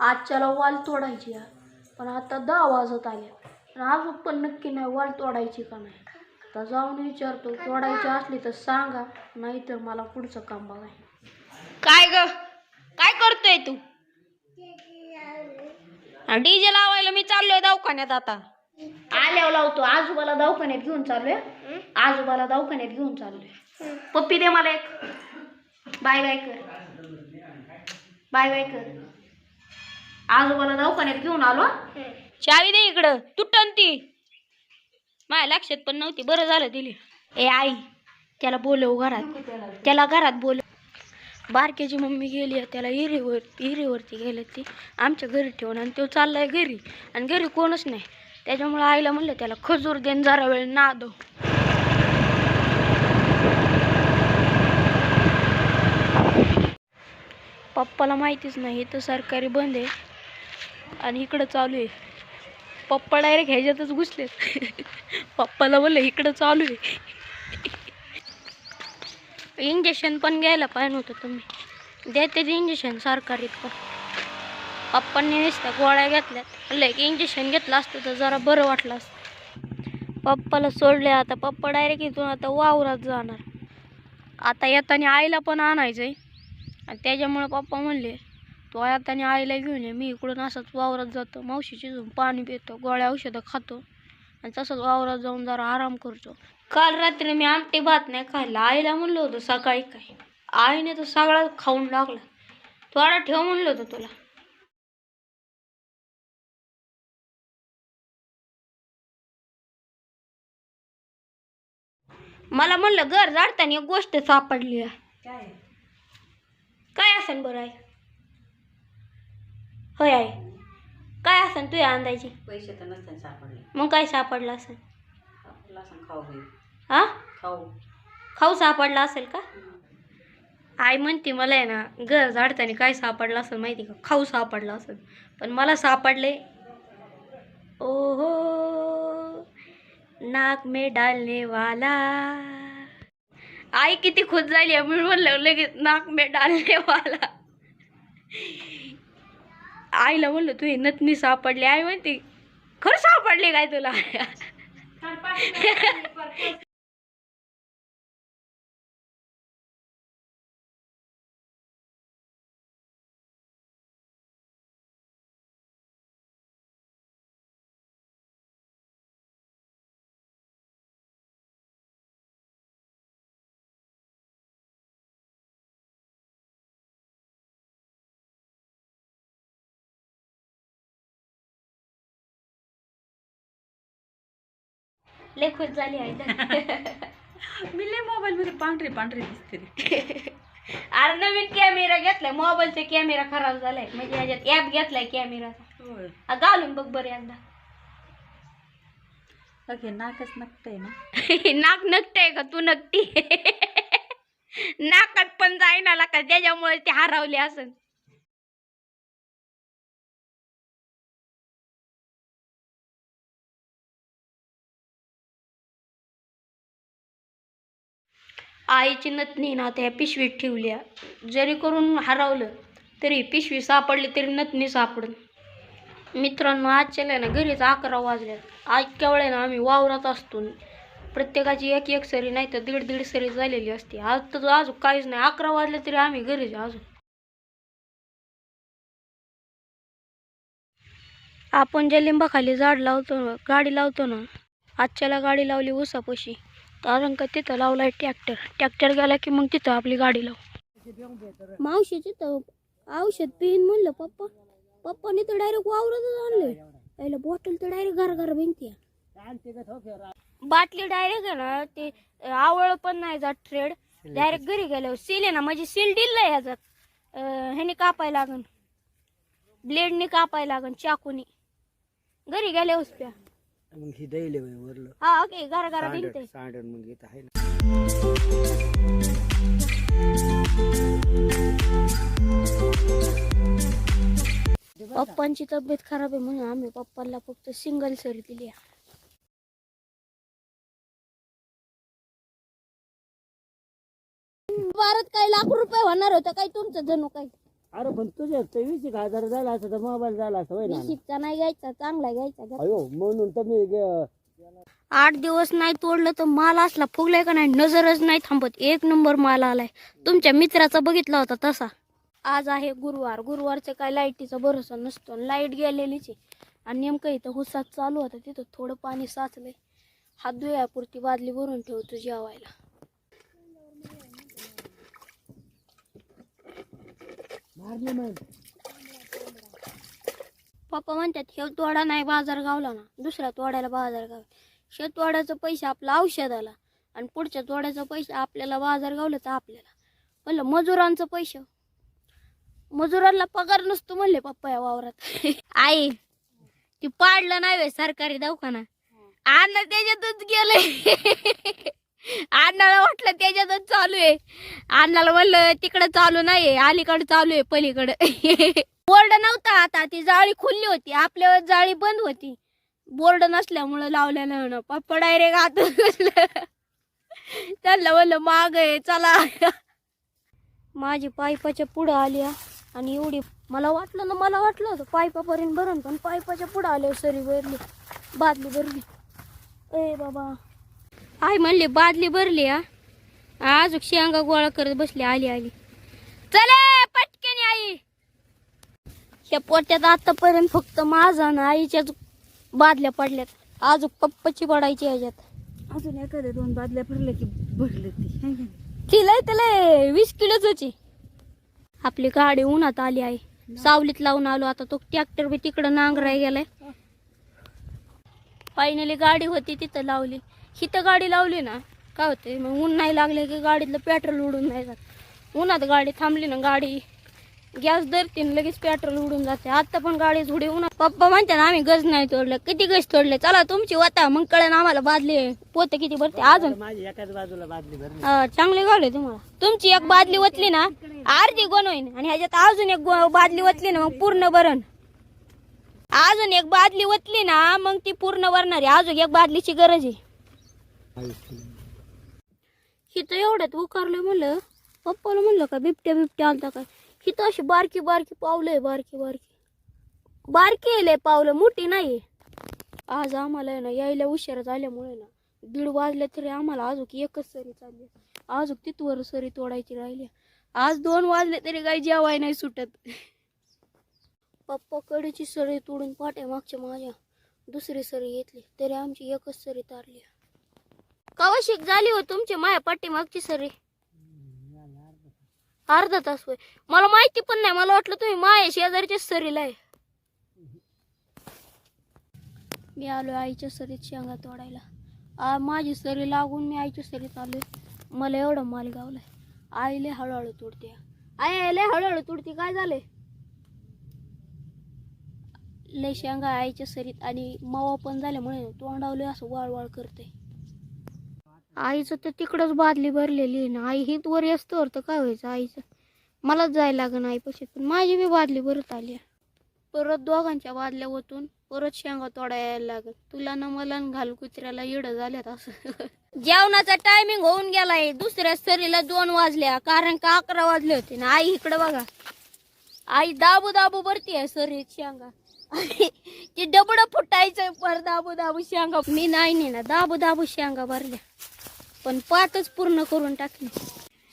आजच्याला वाल तोडायची. पण आता दहा वाजत आले. आणि अजून पण नक्की नाही वाल तोडायची का नाही? आता जाऊन विचारतो. तोडायची असली तर सांगा नाहीतर मला पुढचं काम बघाय काय ग? काय करतोय तू? डीजे लावायला मी चाललोय दवाखान्यात आता. आल्यावर लावतो. आजोबाला दवाखान्यात घेऊन चाललोय. आजोबाला दवाखान्यात घेऊन चाललोय. पप्पी दे मला एक. बाय बाय कर. बाय बाय कर. आजोबाला दवाखान्यात घेऊन आलो. चावी दे इकडं. तुटन ती. माझ्या लक्षात पण नव्हती. बरं झालं दिली. ए आई त्याला बोलव घरात. त्याला घरात बोलव. बारक्याची मम्मी गेली आहे. त्याला हिरीवर हिरीवरती गेले ती. आमच्या घरी ठेवून आणि तो चाललाय घरी. आणि घरी कोणच नाही. त्याच्यामुळे आईला म्हणलं त्याला खजूर देन जरा वेळ नादव. पप्पाला माहितीच नाही. तर सरकारी बंद आहे. आणि इकडं चालू आहे. पप्पा डायरेक्ट ह्याच्यातच घुसले. पप्पाला बोलले इकडं चालू आहे. इंजेक्शन पण घ्यायला पाहिजे होतं तुम्ही. देते ते इंजेक्शन सरकारी पण. पप्पांनी नुसत्या गोळ्या घेतल्यात. म्हणलं की इंजेक्शन घेतलं असतं तर जरा बरं वाटलं असतं. पप्पाला सोडले आता. पप्पा डायरेक्ट इथून आता वावरात जाणार. आता येताना आईला पण आणायचं आहे आणि त्याच्यामुळे पप्पा म्हणले तो येताना आईला घेऊन ये. मी इकडून असंच वावरात जातो. मावशीची पाणी पितो गोळ्या औषधं खातो आणि तसंच वावरात जाऊन जरा आराम करतो. काल रात्री मी आमटी भात नाही खाल्ला आईला म्हणलं होतं सकाळी काय? आईने तर सगळा खाऊन टाकला. थोडा ठेव म्हणलं होतं तुला. मला म्हणलं घर झाडताना एक गोष्ट सापडली आहे. काय? असेल बरं आहे होय आहे काय असेल तुझ्या अंदाजी? पैसे तर नसतात सापडले. मग काय सापडलं असेल खाऊ हा खाऊ. खाऊ सापडला असेल का? आई म्हणते मला आहे ना घर झाडताना काय सापडलं असेल माहिती का? खाऊ सापडला असेल. पण मला सापडले. ओहो नाक में डालने वाला आई किती खुश झाली आहे म्हणून म्हणलं लगेच नाक में डालने वाला आईला म्हणलं तू हे नथनी सापडली आई म्हणते खरं सापडले काय तुला? लय खुश झाली आई मी लय मोबाईल मध्ये पांढरे पांढरे दिसते. अरे नवीन कॅमेरा घेतलाय मोबाईलचा कॅमेरा खराब झालाय. म्हणजे याच्यात ऍप घेतलाय कॅमेराचा घालून बघ बरं एकदा. ओके नाकच नकटय ना. नाक नकटय का तू नकटी. नाकात पण जाईना का? त्याच्यामुळे ते हरवले असन. आईची नथनी ना त्या पिशवीत ठेवल्या. जरी करून हरवलं तरी पिशवी सापडली तरी नथनी सापडली. मित्रांनो आजच्या ना घरीच अकरा वाजल्यात आज वेळेनं आम्ही वावरात असतो. प्रत्येकाची एक एक सरी नाही तर दीड दीड सरी झालेली असते. आज तर अजून काहीच नाही. अकरा वाजले तरी आम्ही घरीच अजून. आपण ज्या लिंबाखाली झाड लावतो गाडी लावतो ना आजच्याला गाडी लावली उसापाशी. कारण का तिथं लावलाय ट्रॅक्टर ट्रॅक्टर गेला की मग तिथं आपली गाडी लाव. मावशी तिथं औषध पिन म्हणलं पप्पा. पप्पाने तर डायरेक्ट वावरतच आणले पहिलं बॉटल तर डायरेक्ट घर घर भिंती बाटली डायरेक्ट आहे ना ते आवळ पण नाही जात ट्रेड डायरेक्ट घरी गेल्यावर सील आहे ना म्हणजे सील दिलं ह्याच्यात. ह्याने कापाय लागन. ब्लेडने कापाय लागन चाकूनी. घरी गेल्यावर प्या. मग ही दैले वरलं. हा ओके घरा घरा सांडण मग इथं आहे ना. पप्पांची तब्येत खराब आहे म्हणून आम्ही पप्पाला फक्त सिंगल सरी दिली आहे. भारत काय लाख रुपये होणार होतं काय तुमचं जणू काय अरे पण तुझ्या ते वीस एक हजार झाला असता तर मोबाईल झाला असता होय ना? नाही घ्यायचा चांगला घ्यायचा घ्या. अयो म्हणून तर मी गे- आठ दिवस नाही तोडलं तर माल असला फुगलाय का नाही? नजरच नाही थांबत. एक नंबर माल आलाय. तुमच्या मित्राचा बघितला होता तसा. आज आहे गुरुवार. गुरुवारचं काय लाईटीचा भरोसा नसतो. लाइट गेलेलीच आहे. आणि नेमकं इथं हुसात चालू होता. तिथं थोडं पाणी साचलंय. हात धुयापुरती बादली भरून ठेवतो जेवायला. मारले मग. पप्पा म्हणतात हे तोडा नाही बाजार गावला ना दुसऱ्या तोड्याला बाजार गाव. शेतवाड्याचं पैसे आपला औषधाला आणि पुढच्या तोड्याचा पैसे आपल्याला बाजार गावलं तर आपल्याला. म्हणलं मजुरांचं पैसे. मजुरांना पगार नसतो म्हणले पप्पा या वावरात. आई ती पाडलं नाही सरकारी दवाखाना. अण्णा त्याच्यातच गेले. अण्णाला वाटलं त्याच्यातच चालू आहे. अण्णाला म्हणलं तिकडं चालू नाहीये अलीकडे चालू आहे पलीकडे. बोर्ड नव्हता आता ती जाळी खुलली होती आपल्यावर जाळी बंद होती. बोर्ड नसल्यामुळं लावलेलं ना पप्पा डायरेक्ट आत त्यांना म्हणलं माग आहे चला. माझी पायपाच्या पुढं आली आणि एवढी मला वाटलं ना मला वाटलं होतं पायपापर्यंत भरून पण पायपाच्या पुढं आल्या सरी भरली बादली भरली. ए बाबा. आई म्हणली बादली भरली हा. अजून शेंगा गोळा करत बसली आली आली. चले पटकन आई. ह्या पोट्यात आतापर्यंत फक्त माझा ना आईच्याच बादल्या पडल्यात. अजून पप्पाची पडायची ह्याच्यात. अजून एखाद्या दोन बादल्या भरल्या की भरलं ती? तिला त्याला वीस किलोच होती. आपली गाडी उन्हात आली आहे सावलीत लावून आलो आता तो ट्रॅक्टर बी तिकडं नांगराय गेलाय. फायनली गाडी होती तिथं लावली. हिथं गाडी लावली ना काय होते मग ऊन नाही लागले की गाडीतलं पेट्रोल उडून नाही जात. उन्हात गाडी थांबली ना गाडी गॅस धरते न लगेच पेट्रोल उडून जाते. आता पण गाडी थोडी उन्हात. पप्पा म्हणते ना आम्ही गज नाही तोडलं. किती गज तोडले? चला तुमची वता. मग कळेन आम्हाला बादली पोते किती भरते? अजून. माझी एकाच बाजूला बादली भरली. हा, चांगली गाडी आहे तुम्हाला. तुमची एक बादली वतली ना अर्धी गोण होईन. आणि ह्याच्यात अजून एक गो- बादली वतली ना मग पूर्ण भरण. अजून एक बादली वतली ना मग ती पूर्ण भरणार. आहे अजून एक बादलीची गरज आहे. हिथं एवढ्यात उकारलं म्हणलं. पप्पाला म्हणलं का बिबट्या बिबट्या आणता काय? हिथं अशी बारकी बारकी पावलं आहे बारकी बारकी. बारकी आहे लय पावलं मोठी नाही आज आम्हाला आहे ना यायला उशिरा झाल्यामुळे ना दीड वाजले तरी आम्हाला अजून एकच सरी चालली. अजून तिथवर सरी तोडायची राहिली. आज दोन वाजले तरी काही जेवाय नाही सुटत. पप्पा कडची सरी तोडून पाट्या मागच्या माझ्या दुसरी सरी घेतली तरी आमची एकच सरी तारली. कवाशिक झाली हो तुमची? माया पाठीमागची सरी. अर्धा तास होय. मला माहिती पण नाही. मला वाटलं तुम्ही माया शेजारीच्या सरीला आहे. मी आलो आईच्या सरीत शेंगा तोडायला. आ, माझी सरी लागून मी आईच्या सरीत आलो मला एवढा माल गावलाय. आई लय हळूहळू तुडते आई लय हळूहळू तुडते. काय झाले लय शेंगा आईच्या सरीत आणि मावा पण झाल्यामुळे तोंडावले असं वाळवाळ करते आईचं तर तिकडंच बादली भरलेली आहे ना. आई हित वर असतं तर काय व्हायचं आईचं? मलाच जायला लागण आईपाशी. पण माझी बी बादली भरत आली आहे. परत दोघांच्या बादल्या ओतून परत शेंगा तोडा यायला लागल. तुला ना मला घाल कुत्र्याला येड झाल्यात असं. जेवणाचा टायमिंग होऊन गेलाय. दुसऱ्या सरीला दोन वाजल्या. कारण का अकरा वाजले होते ना? आई इकडे बघा. आई दाबू दाबू भरती आहे सरी शेंगा. ती डबड फुटायचं पर दाबू दाबू शेंगा. मी नाही ना दाबू दाबू शेंगा भरल्या. पण पाचच पूर्ण करून टाकली.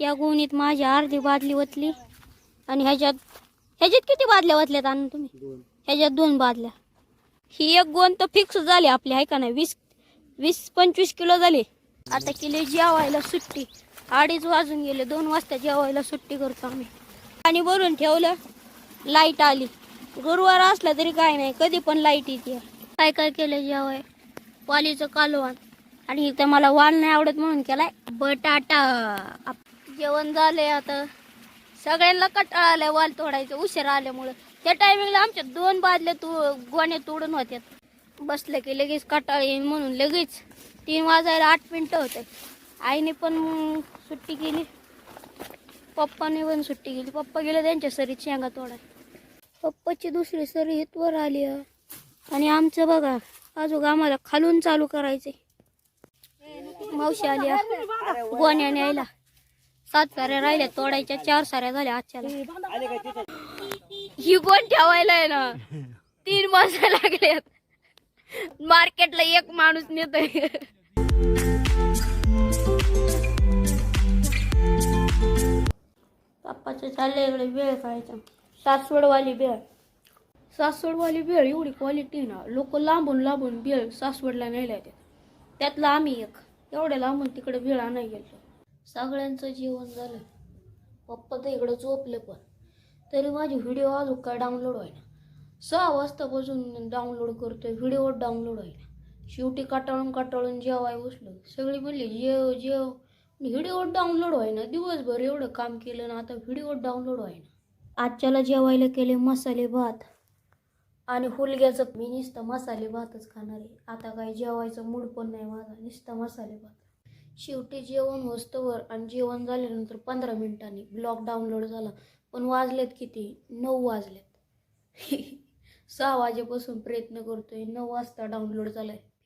या गोणीत माझी अर्धी बादली ओतली आणि ह्याच्यात ह्याच्यात किती बादल्या ओतल्यात आणून तुम्ही? ह्याच्यात दोन बादल्या. ही एक गोण तर फिक्स झाली आपली आहे का नाही? वीस वीस पंचवीस किलो झाली. आता केली जेवायला सुट्टी. अडीच वाजून गेले दोन वाजता जेवायला सुट्टी करतो आम्ही. आणि भरून ठेवलं लाइट आली. गुरुवार असला तरी काय नाही कधी पण लाइट येते. काय काय केलं जेवाय? पालीचं कालवान आणि इथं मला वाल नाही आवडत म्हणून केलाय बटाटा. आप- जेवण झाले आता. सगळ्यांना कटाळा आलाय वाल तोडायचं उशीर आल्यामुळं. त्या टायमिंगला आमच्या दोन बादल्या तू गोणे तोडून होत्यात बसलं की लगेच कटाळ येईल म्हणून लगेच. तीन वाजायला आठ मिनटं होते. आईने पण सुट्टी केली. पप्पाने पण सुट्टी केली. पप्पा गेले त्यांच्या सरीत शेंगा तोडाय पप्पाची दुसरी सरी इथवर आली. आणि आमचं बघा अजून आम्हाला खालून चालू करायचंय. मावशी आली आहे. गोण्या न्यायला. सात साऱ्या राहिल्या तोडायच्या चार साऱ्या झाल्या आजच्या ही कोण ठेवायला आहे ना तीन मास लागल्यात. मार्केटला एक माणूस नेतोय. पप्पाचं चाललंय इकडे वेळ खायचा सासवडवाली बेळ. सासवडवाली बेळ एवढी क्वालिटी ना लोक लांबून लांबून बेळ सासवडला न्यायला येतात. त्यातला आम्ही एक. एवढ्या लांबून तिकडे बेळ नाही गेलो. सगळ्यांचं जेवण झालं. पप्पा तर इकडं झोपले पण. तरी माझी व्हिडिओ अजून काय डाउनलोड व्हायना सहा वाजतापासून डाउनलोड करतोय व्हिडिओ डाउनलोड व्हायना शेवटी काटाळून काटाळून जेवाय बसलो. सगळी म्हणली जेव जेव व्हिडिओ डाउनलोड व्हायना दिवसभर एवढं काम केलं ना आता व्हिडिओ डाउनलोड व्हायना आजच्याला जेवायला केले मसाले भात. आणि हुलग्याचं मी नुसतं मसाले भातच खाणार आहे. आता काही जेवायचं मूड पण नाही माझा नुसतं मसाले भात. शेवटी जेवण होस्तवर आणि जेवण झाल्यानंतर पंधरा मिनिटांनी ब्लॉग डाउनलोड झाला. पण वाजलेत किती? नऊ वाजलेत. सहा वाजेपासून प्रयत्न करतोय. नऊ वाजता डाउनलोड झालाय.